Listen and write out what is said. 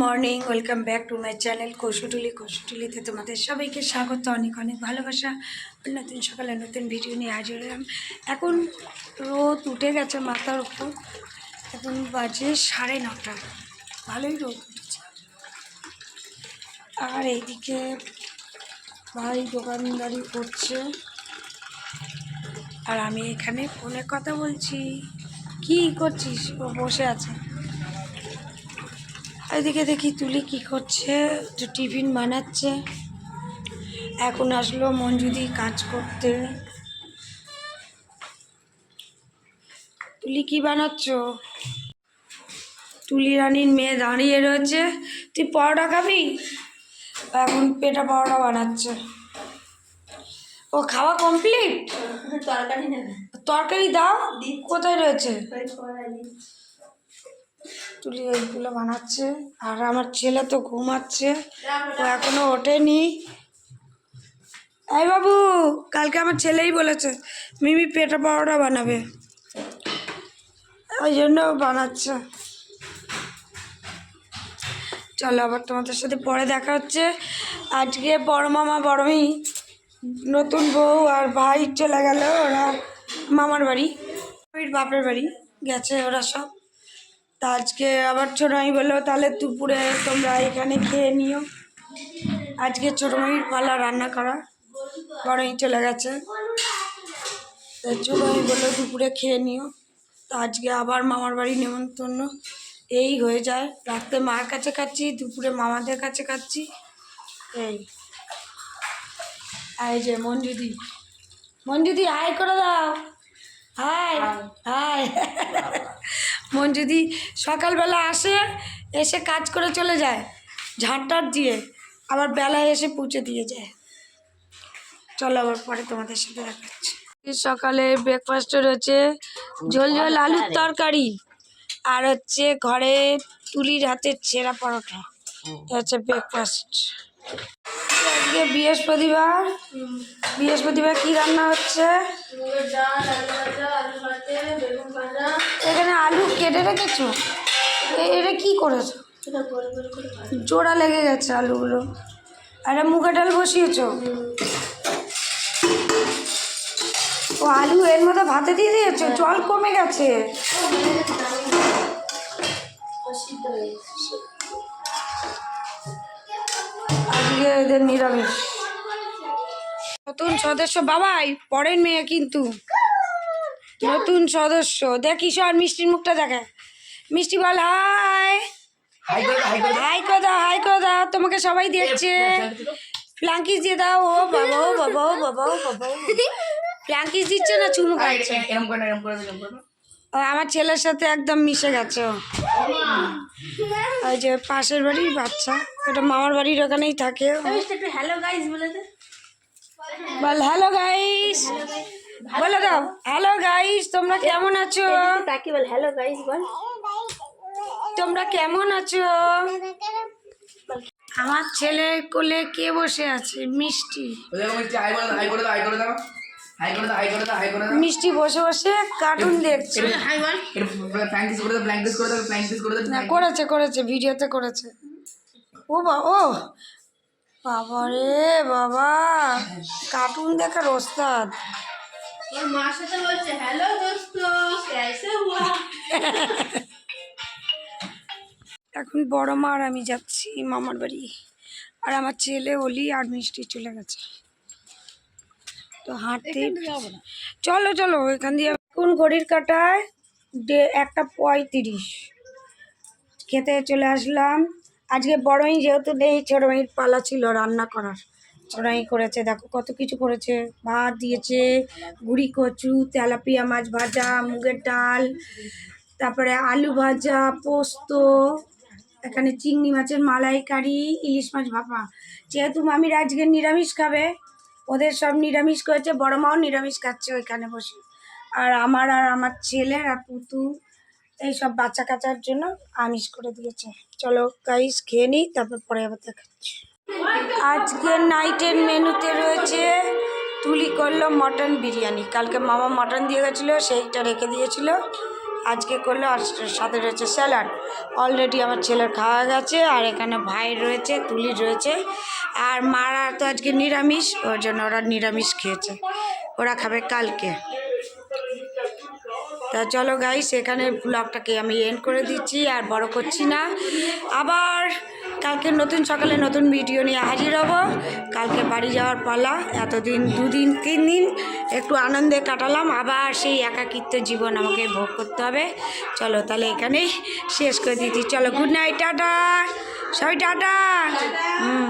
Morning, welcome back to my channel Koushutuli কৌশুটুলিতে তোমাদের সবাইকে স্বাগত, অনেক অনেক ভালোবাসা। নতুন সকালে নতুন ভিডিও নিয়ে হাজির হলাম। এখন রোদ উঠে গেছে মাথার উপর। এখন বাজে সাড়ে নটা। ভালোই রোদ উঠেছে। আর এইদিকে ভাই দোকানদারি করছে। আর আমি এখানে ফোনে কথা বলছি। কি করছিস? বসে আছে। এদিকে দেখি তুলি কি করছে একটু টিফিন বানাচ্ছে। এখন আসলো মঞ্জুদি কাজ করতে। তুলি কি বানাচ্ছ? তুলি রানীর মেয়ে দাঁড়িয়ে রয়েছে। তুই পরোটা খাবি? এখন পেটা পরোটা বানাচ্ছে। ও খাওয়া কমপ্লিট তরকারি তরকারি দাও? কোথায় রয়েছে? তুলি এইগুলো বানাচ্ছে। আর আমার ছেলে তো ঘুমাচ্ছে, ও এখনও ওঠেনি। এই বাবু, কালকে আমার ছেলেই বলেছে, মিমি পেটা পাওয়াটা বানাবে। ওই জন্য বানাচ্ছে। চলো আবার তোমাদের সাথে পরে দেখা হচ্ছে। আজকে বড় মামা বড়মি নতুন বউ আর ভাই চলে গেল ওরা মামার বাড়ি। বাপের বাড়ি গেছে ওরা সব। তা আজকে আবার ছোটো মাই বলল, তাহলে দুপুরে তোমরা এখানে খেয়ে নিও। আজকে ছোটো মাইয়ের পালা রান্না করা, বড়ই চলে গেছে। তা ছোটো মাই বলল, দুপুরে খেয়ে নিও। তা আজকে আবার মামার বাড়ি নেমন্তন্ন। এই হয়ে যায় রাত্রে মার কাছে খাচ্ছি, দুপুরে মামাদের কাছে খাচ্ছি। এই। এই যে মঞ্জুদি। মঞ্জুদি, আয় করে দাও। মঞ্জুদি সকালবেলা আসে এসে কাজ করে চলে যায় ঝাঁটার দিয়ে আবার বেলায় এসে পুঁছে দিয়ে যায়। চলো আবার পরে তোমাদের সাথে দেখাচ্ছি সকালে ব্রেকফাস্টে রয়েছে ঝোল ঝোল আলুর তরকারি আর হচ্ছে ঘরে তুলির হাতের ছেঁড়া পরোটা। হচ্ছে ব্রেকফাস্ট আজকে বৃহস্পতিবার। বৃহস্পতিবার কি রান্না হচ্ছে? এখানে কেটে রেখেছো? এটা কি করেছ? জোড়া লেগে গেছে আলুগুলো। আর মুগের ডাল বসিয়েছো? ও আলু এর মধ্যে ভাতে দিয়ে দিয়েছ? জল কমে গেছে গেছে। আজকে এদের নিরামিষ। নতুন সদস্য বাবাই পরের মেয়ে কিন্তু। নতুন সদস্য। দেখ কিশোর মিষ্টির মুখটা দেখে। মিষ্টি বল হাই। হাই করে দাও হাই করে দাও। তোমাকে সবাই দেখছে ফ্ল্যাঙ্কিস দিয়ে দাও। ও বাবা ও বাবা ও বাবা ও বাবা ও ফ্ল্যাঙ্কিস দিচ্ছে না চুমু খাচ্ছে। ও আমার ছেলের সাথে একদম মিশে গেছে। ও ওই যে পাশের বাড়ির বাচ্চা। এটা মামার বাড়ির ওখানেই থাকে। হ্যালো গাইস বলে দে। বল হ্যালো গাইস বলে দাও হ্যালো গাইস তোমরা কেমন আছো? তাকে বল হ্যালো গাইস বল। তোমরা কেমন আছো? আমার ছেলে কোলে কে বসে আছে? মিষ্টি। মিষ্টি, বসে বসে কার্টুন দেখছে। এটা- এটা flank করে দাও, flank করে দাও, flank করে দাও, না করেছে করেছে ভিডিওতে করেছে। ও বা ও। বাবা রে বাবা। কার্টুন দেখার ওস্তাদ। ওর মার সাথে বলছে হ্যালো দোস্ত কেসে হুয়া? এখন বড় মা আর আমি যাচ্ছি মামার বাড়ি। আর আমার ছেলে ওলি আর মিষ্টি চলে গেছে। তো হাঁটতে চলো চলো এখান দিয়ে এখন ঘড়ির কাটায় ডে একটা পঁয়ত্রিশ। খেতে চলে আসলাম। আজকে বড়ই যেহেতু নেই ছোট মেয়ের পালা ছিল রান্না করার। ছোটোই করেছে, দেখো কত কিছু করেছে। ভাত দিয়েছে, গুড়ি, কচু, তেলাপিয়া মাছ ভাজা, মুগের ডাল, তারপরে আলু ভাজা, পোস্ত, এখানে চিংড়ি মাছের মালাইকারি, ইলিশ মাছ, ভাপা। যেহেতু মামির আজকে নিরামিষ খাবে, ওদের সব নিরামিষ করেছে, বড় মাও নিরামিষ খাচ্ছে ওইখানে বসে। আর আমার আর আমার ছেলে আর পুতু এইসব বাচ্চা কাচার জন্য আমিষ করে দিয়েছে। চলো গাইস খেয়ে নিই, তারপর পরে আবার দেখাচ্ছি। আজকের নাইটের মেনুতে রয়েছে তুলি করল মটন বিরিয়ানি। কালকে মামা মটন দিয়ে গেছিল, সেইটা রেখে দিয়েছিল। আজকে করল আর সাথে রয়েছে স্যালাড অলরেডি আমার ছেলের খাওয়া গেছে আর এখানে ভাই রয়েছে তুলি রয়েছে। আর মারা তো আজকে নিরামিষ, ওর জন্য ওরা নিরামিষ খেয়েছে। ওরা খাবে কালকে। তা চলো গাইস এখানে ব্লগটাকে আমি এন্ড করে দিচ্ছি আর বড় করছি না। আবার কালকে নতুন সকালে নতুন ভিডিও নিয়ে হাজির হব। কালকে বাড়ি যাওয়ার পালা, এতদিন, দুদিন, তিন দিন একটু আনন্দে কাটালাম, আবার সেই একাকিত্ব জীবন আমাকে ভোগ করতে হবে। চলো তাহলে এখানেই শেষ করে দিচ্ছি। চলো গুড নাইট টাটা। সবাই টাটা। হুম।